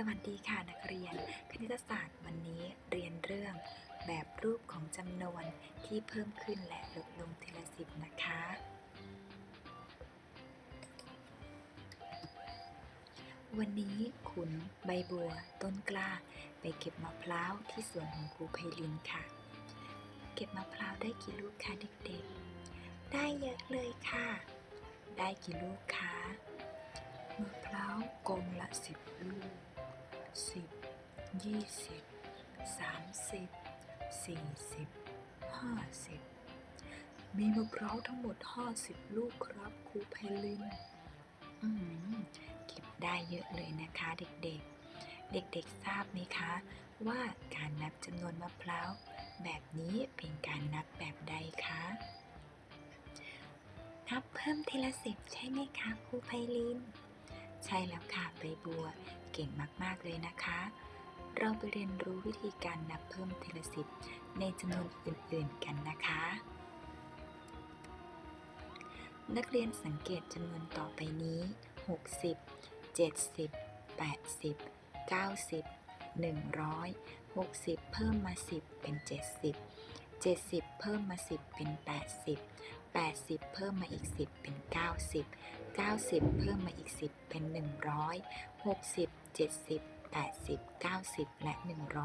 สวัสดีค่ะนักเรียน คณิตศาสตร์วันนี้เรียนเรื่องแบบรูปของจำนวนที่เพิ่มขึ้นและลดลงทีละสิบนะคะ วันนี้ขุนใบบัว ต้นกล้า ไปเก็บมะพร้าวที่สวนของครูไพลินค่ะ เก็บมะพร้าวได้กี่ลูกคะเด็กๆ ได้เยอะเลยค่ะ ได้กี่ลูกคะมะพร้าวกลงละสิบลูก สิบยี่สิบสามสิบสี่สิบห้าสิบมีมะพร้าวทั้งหมดห้าสิบลูกครับครูไพลินอืมเก็บได้เยอะเลยนะคะเด็กๆ เด็กๆทราบไหมคะ ว่าการนับจำนวนมะพร้าวแบบนี้เป็นการนับแบบใดคะ นับเพิ่มทีละสิบใช่ไหมคะครูไพลิน ใช่แล้วค่ะใบบัว เก่งมาก ๆ เลยนะคะ เราไปเรียนรู้วิธีการนับเพิ่มทีละสิบในจำนวนอื่น ๆ กันนะคะ นักเรียนสังเกตจำนวนต่อไปนี้ 60 70 80 90 100 60 เพิ่มมา 10 เป็น 70 70 เพิ่มมา 10 เป็น 80 80 เพิ่มมาอีก 10 เป็น 90 90 เพิ่มมาอีก 10 เป็น 100 60 70 80 90 และ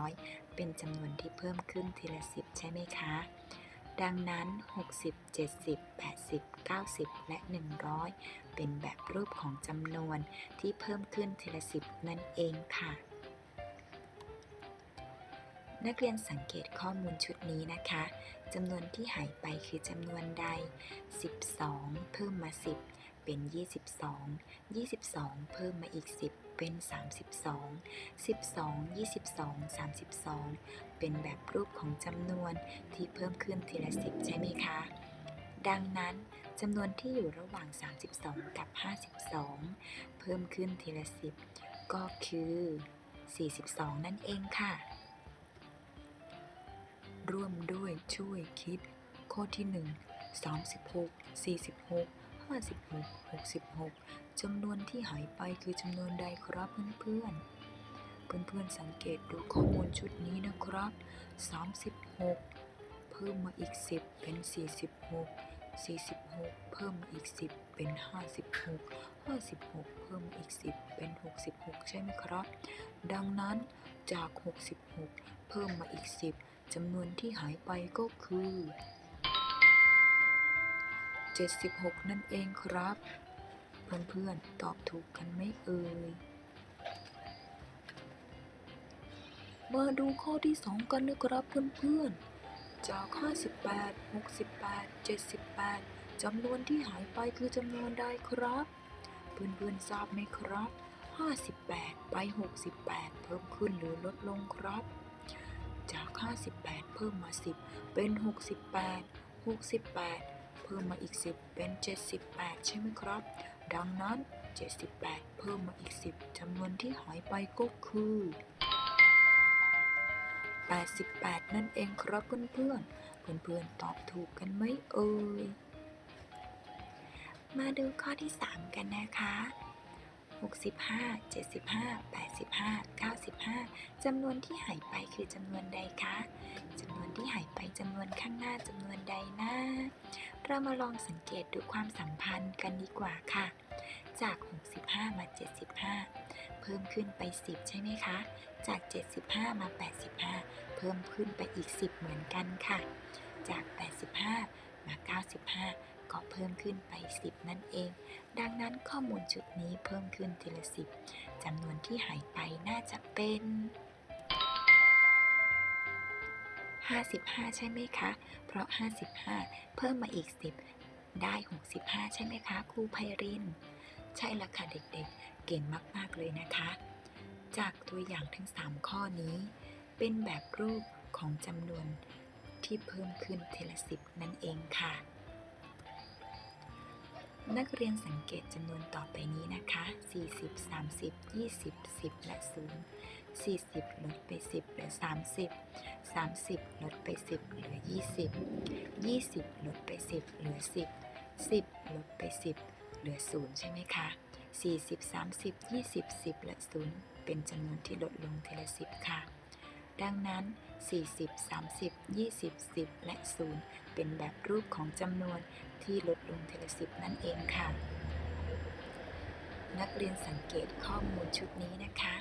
100 เป็นจำนวนที่เพิ่มขึ้นทีละ 10 ใช่ไหมคะ ดังนั้น 60 70 80 90 และ 100 เป็นแบบรูปของจำนวนที่เพิ่มขึ้นทีละ 10 นั่นเองค่ะ นักเรียนสังเกตข้อมูลชุดนี้นะคะจำนวนที่หายไปคือจำนวนใด 12 เพิ่มมา 10 เป็น 22 22 เพิ่มมาอีก 10 เป็น 32 12 22 32 เป็นแบบรูปของจำนวนที่เพิ่มขึ้นทีละ 10 ใช่ไหมคะ ดังนั้นจำนวนที่อยู่ระหว่าง 32 กับ 52 เพิ่มขึ้นทีละ 10 ก็คือ 42 นั่นเองค่ะ ร่วมด้วยช่วยคิด ข้อที่ 1 36 46 56 66จำนวนที่หายไปคือจำนวนใดครับเพื่อนๆ เพื่อนๆสังเกตดูข้อมูลชุดนี้นะครับ 36 เพิ่มมาอีก 10 เป็น 46 46 เพิ่มมาอีก 10 เป็น 56 56 เพิ่มมาอีก 10 เป็น 66 ใช่ไหมครับ ดังนั้นจาก 66 เพิ่มมาอีก 10 จำนวนที่หายไปก็คือ 76 นั่นเองครับ เพื่อนๆ ตอบถูกกันไหมเอ่ย มาดูข้อที่ 2 กันนะครับเพื่อนๆ จาก 58 68 78 จำนวนที่หายไปคือจำนวนใดครับ เพื่อนๆ ทราบไหมครับ 58 ไป 68 เพิ่มขึ้นหรือลดลงครับ จาก 58 เพิ่มมา 10 เป็น 68 68 เพิ่มมาอีก 10 เป็น 78 ใช่ไหมครับ ดังนั้น 78 เพิ่มมาอีก 10จำนวนที่หายไปก็คือ 88 นั่นเองครับเพื่อนๆ เพื่อนๆ ตอบถูกกันไหมเอ่ย มาดูข้อที่ 3 กันนะคะ 65 75 85 95 จำนวนที่หายไปคือจำนวนใดคะ จำนวนที่หายไปจำนวนข้างหน้าจำนวนใดนะ เรามาลองสังเกตดูความสัมพันธ์กันดีกว่าค่ะ จาก 65 มา 75 เพิ่มขึ้นไป 10 ใช่ไหมคะ จาก 75 มา 85 เพิ่มขึ้นไปอีก 10 เหมือนกันค่ะ จาก 85 มา 95 ก็เพิ่มขึ้นไป 10 นั่นเอง ดังนั้นข้อมูลชุดนี้เพิ่มขึ้นทีละ10จำนวนที่หายไปน่าจะเป็น 55 ใช่ไหมคะ เพราะ 55 เพิ่มมาอีก 10 ได้ 65 ใช่ไหมคะครูไพริน ใช่ละค่ะเด็กๆ เก่งมากๆเลยนะคะ จากตัวอย่างทั้ง 3 ข้อนี้ เป็นแบบรูปของจำนวนที่เพิ่มขึ้นทีละสิบนั่นเองค่ะ นักเรียนสังเกตจำนวนต่อไปนี้นะคะ 40 30 20 10 และ 0 40 ลดไป 10 เหลือ 30 30 ลดไป 10 เหลือ 20 20 ลดไป 10 เหลือ 10 10 ลดไป 10 เหลือ 0 ใช่ไหมคะ 40 30 20 10 และ 0 เป็นจำนวนที่ลดลงทีละสิบค่ะ ดังนั้น 40 30 20 10 และ 0 เป็นแบบรูปของจำนวนที่ลดลงทีละสิบนั่นเองค่ะ นักเรียนสังเกตข้อมูลชุดนี้นะคะ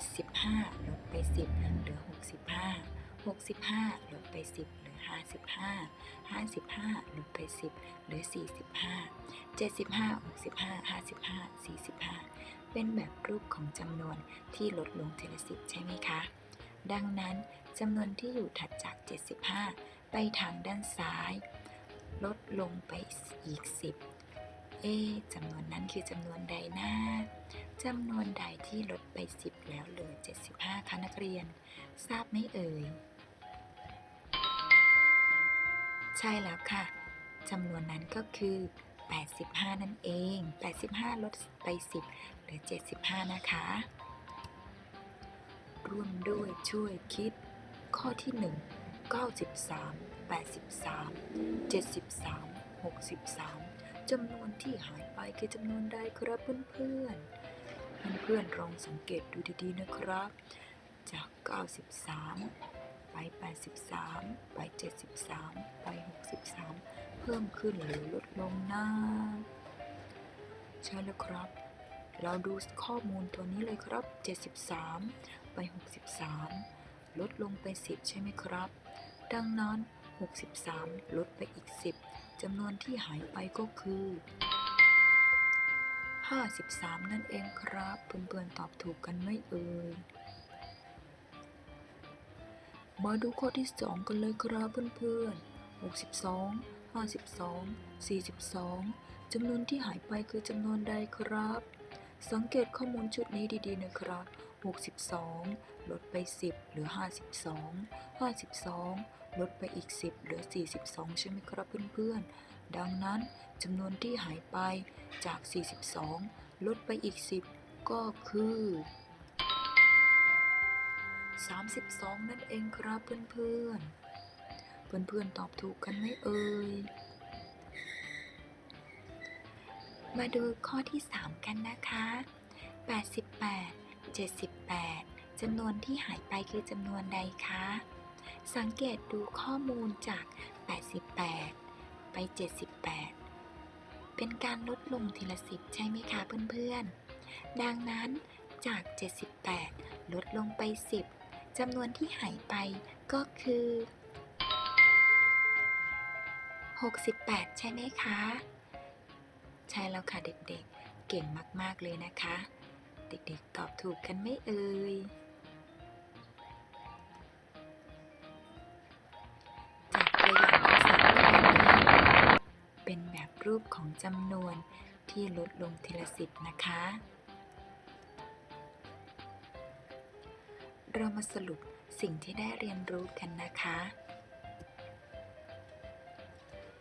75 ลดไป 10 เหลือ 65 65ลดไป 10 เหลือ 55 55ลดไป 10 เหลือ 45 75 65 55 45 เป็นแบบรูปของจำนวนที่ลดลงทีละสิบใช่ไหมคะ ดังนั้นจำนวนที่อยู่ถัดจาก 75 ไปทางด้านซ้าย ลดลงไปอีก 10 เอจำนวนนั้นคือจำนวนใดนะจำนวนใดที่ลดไป 10 แล้วเหลือ 75คะนักเรียน ทราบไหมเอ่ย ใช่แล้วค่ะจำนวนนั้นก็คือ 85 นั่นเอง 85 ลดไป 10 เหลือ 75 นะคะ ร่วมด้วยช่วยคิด ข้อที่1 93 83 73 63จำนวนที่หายไปคือจำนวนใดครับเพื่อนๆเพื่อนลองสังเกตดูดีๆนะครับ จาก 93 ไป 83 ไป 73 ไป 63 เพิ่มขึ้นหรือลดลงนะใช่แล้วครับ เราดูข้อมูลตัวนี้เลยครับ 73 ไป 63 ลดลงไป 10 ใช่ไหมครับ ดังนั้น 63 ลดไปอีก 10จำนวนที่หายไปก็คือ 53 นั่นเองครับ เพื่อนๆตอบถูกกันไม่เอ่ย มาดูข้อที่ 2 กันเลยครับเพื่อนๆ 62 52 42จำนวนที่หายไปคือจำนวนใดครับ สังเกตข้อมูลชุดนี้ดีๆนะครับ 62 ลดไป 10 เหลือ 52 52 ลดไปอีก 10 เหลือ 42 ใช่ไหมครับเพื่อนๆ ดังนั้นจำนวนที่หายไปจาก 42 ลดไปอีก 10 ก็คือ 32 นั่นเองครับเพื่อนๆ เพื่อนๆ ตอบถูกกันไหมเอ่ย มาดูข้อที่ 3 กันนะคะ 88 78 จำนวนที่หายไปคือจำนวนใดคะ สังเกตดูข้อมูลจาก 88 ไป 78 เป็นการลดลงทีละสิบใช่ไหมคะเพื่อนๆ ดังนั้นจาก 78 ลดลงไป 10 จำนวนที่หายไปก็คือ 68 ใช่ไหมคะ ใช่แล้วค่ะเด็กๆ เก่งมากๆเลยนะคะ เด็กๆ ตอบถูกกันไม่เอ่ยจากตัวอย่างทั้งสามข้อนี้เป็นแบบรูปของจำนวนที่ลดลงทีละสิบนะคะ เรามาสรุปสิ่งที่ได้เรียนรู้กันนะคะ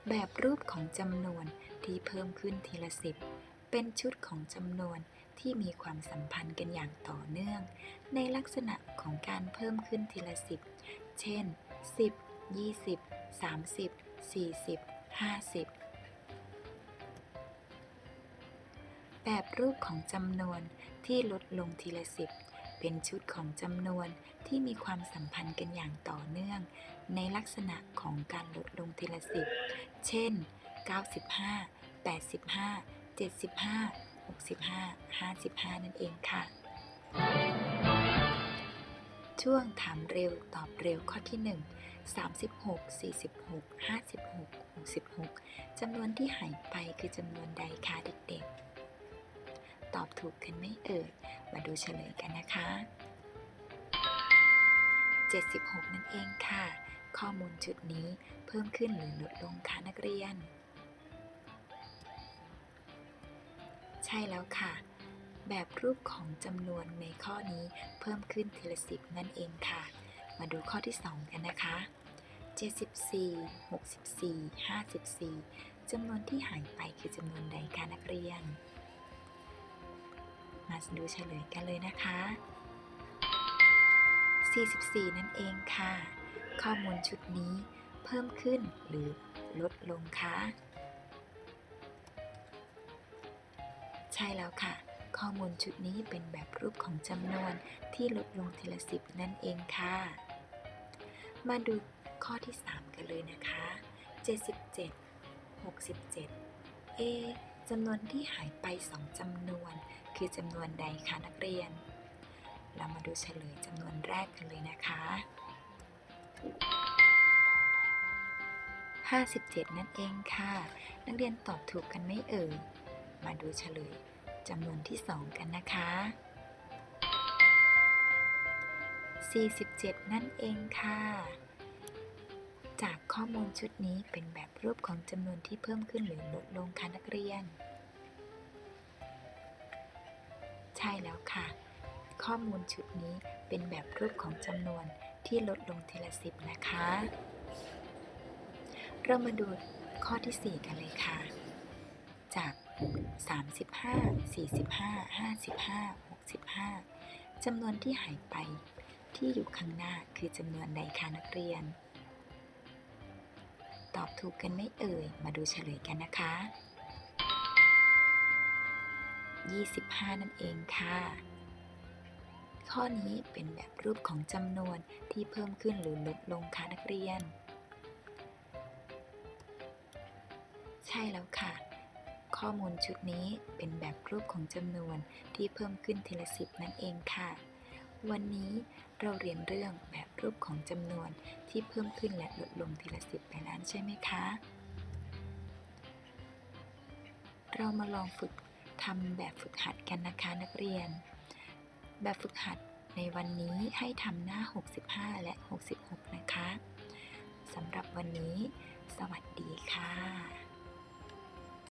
แบบรูปของจำนวน ที่เพิ่มขึ้นทีละสิบเป็นชุดของจำนวนที่มีความสัมพันธ์กันอย่างต่อเนื่อง ในลักษณะของการเพิ่มขึ้นทีละสิบเช่น 10 20 30 40 50 แบบรูปของจำนวนที่ลดลงทีละสิบเป็นชุดของจำนวนที่มีความสัมพันธ์กันอย่างต่อเนื่อง ในลักษณะของการลดลงทีละสิบเช่น 95 85 75 65 55 นั่นเองค่ะ ช่วงถามเร็วตอบเร็วข้อที่ 1 36 46 56 66จำนวนที่หายไปคือจำนวนใดคะเด็กๆ ตอบถูกกันไม่เอ่ย มาดูเฉลยกันนะคะ 76 นั่นเองค่ะ ข้อมูลชุดนี้เพิ่มขึ้นหรือลดลงคะนักเรียน ใช่แล้วค่ะ แบบรูปของจำนวนในข้อนี้เพิ่มขึ้นทีละสิบนั่นเองค่ะ มาดูข้อที่ 2 กันนะคะ 74 64 54จำนวนที่หายไปคือจำนวนใดคะนักเรียน มาดูเฉลยกันเลยนะคะ 44 นั่นเองค่ะ ข้อมูลชุดนี้เพิ่มขึ้นหรือลดลงคะ ช่แล้วค่ะ ข้อมูลชุดนี้เป็นแบบรูปของจำนวนที่ลดลงทีละสิบนั่นเองค่ะ มาดูข้อที่ 3 กันเลยนะคะ 77 67 เอจำนวนที่หายไป 2จำนวน คือจำนวนใดคะนักเรียน เรามาดูเฉลยจำนวนแรกกันเลยนะคะ 57 นั่นเองค่ะ นักเรียนตอบถูกกันไหม่เอ่ย มาดูเฉลยจำนวนที่ 2 กันนะคะ 47 นั่นเองค่ะ จากข้อมูลชุดนี้เป็นแบบรูปของจำนวนที่เพิ่มขึ้นหรือลดลงคะนักเรียน ใช่แล้วค่ะ ข้อมูลชุดนี้เป็นแบบรูปของจำนวนที่ลดลงทีละสิบนะคะ เรามาดูข้อที่ 4 กันเลยค่ะ จาก 35 45 55 65จำนวนที่หายไปที่อยู่ข้างหน้าคือจำนวนใดคะนักเรียน ตอบถูกกันไม่เอ่ย มาดูเฉลยกันนะคะ 25 นั่นเองค่ะ ข้อนี้เป็นแบบรูปของจำนวนที่เพิ่มขึ้นหรือลดลงคะนักเรียน ใช่แล้วค่ะ ข้อมูลชุดนี้เป็นแบบรูปของจำนวนที่เพิ่มขึ้นทีละสิบนั่นเองค่ะ วันนี้เราเรียนเรื่องแบบรูปของจำนวนที่เพิ่มขึ้นและลดลงทีละสิบไปแล้วใช่ไหมคะ เรามาลองฝึกทำแบบฝึกหัดกันนะคะนักเรียน แบบฝึกหัดในวันนี้ให้ทำหน้า 65 และ 66 นะคะสำหรับวันนี้ สวัสดีค่ะ